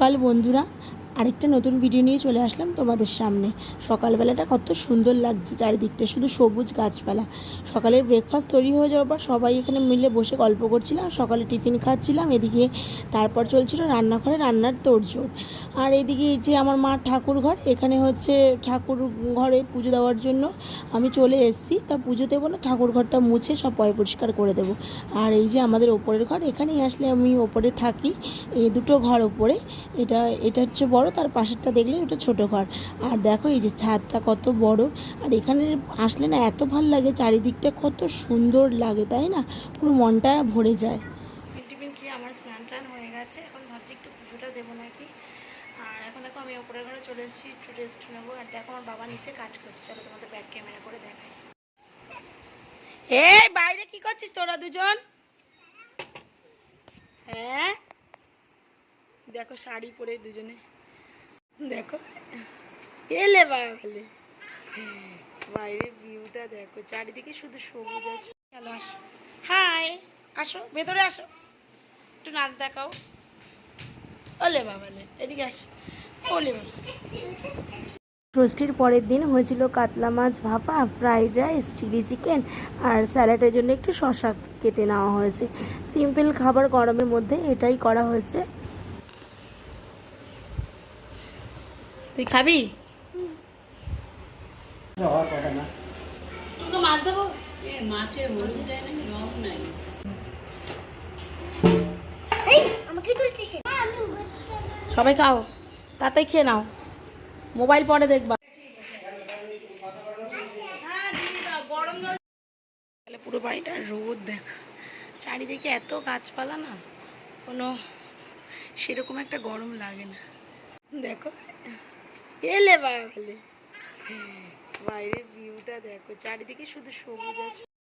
কাল বন্ধুরা। আরেকটা নতুন ভিডিও নিয়ে চলে আসলাম তোমাদের সামনে। সকালবেলাটা কত সুন্দর লাগছে চারিদিকটা, শুধু সবুজ গাছপালা। সকালের ব্রেকফাস্ট তৈরি হয়ে যাওয়ার পর সবাই এখানে মিলে বসে গল্প করছিলাম, সকালে টিফিন খাচ্ছিলাম, এদিকে তারপর চলছিল রান্নাঘরে রান্নার তোড়জোড়। আর এদিকে যে আমার মা ঠাকুর ঘর, এখানে হচ্ছে ঠাকুর ঘরে পুজো দেওয়ার জন্য আমি চলে এসেছি। তা পুজো দেবো না, ঠাকুর ঘরটা মুছে সব পয় পরিষ্কার করে দেবো। আর এই যে আমাদের ওপরের ঘর, এখানেই আসলে আমি ওপরে থাকি, এই দুটো ঘর ওপরে। এটা এটা হচ্ছে বড় তার পাশেরটা দেখলে ওটা ছোট ঘর। আর দেখো এই যে ছাদটা কত বড়, আর এখানে আসলে না এত ভালো লাগে, চারিদিকটা কত সুন্দর লাগে, তাই না? পুরো মনটা ভরে যায়। আমার স্নান টান হয়ে গেছে, এখন ভাবছি একটু পুজোটা দেবো নাকি। আর এখন দেখো আমি ওপরের ঘরে চলে এসেছি, একটু রেস্ট নেব। আর দেখো আমার বাবা নিচে কাজ করছে, চলো তোমাদের ব্যাক ক্যামেরা করে দেখাই। এই, বাইরে কি করছিস তোরা দুজন? হ্যাঁ? দেখো শাড়ি পরে দুজনে। দেখো, এলে বাবলে বাইরের ভিউটা দেখো, চারিদিকে শুধু সবুজ আছে। চলো আসো। হাই আসো, ভেতরে আসো। একটু নাচ দেখাও। ওলে বাবালে এদিকে আসো। ওলে বাবা ষষ্ঠীর পরের দিন হয়েছিল কাতলা মাছ ভাপা, ফ্রাইড রাইস, চিলি চিকেন আর স্যালাডের জন্য একটু শশা কেটে নেওয়া হয়েছে। সিম্পল খাবার গরমের মধ্যে এটাই করা হয়েছে। তুই খাবি? সবাই খাও। তাতে খেয়ে নাও। মোবাইল পরে দেখবা। পুরো বাড়িটা রোদ দেখ। চারিদিকে এত গাছপালা না কোনো সেরকম একটা গরম লাগে না। দেখো। এলে বাবলে বাইরের ভিউটা দেখো চারিদিকে শুধু সবুজ আছে।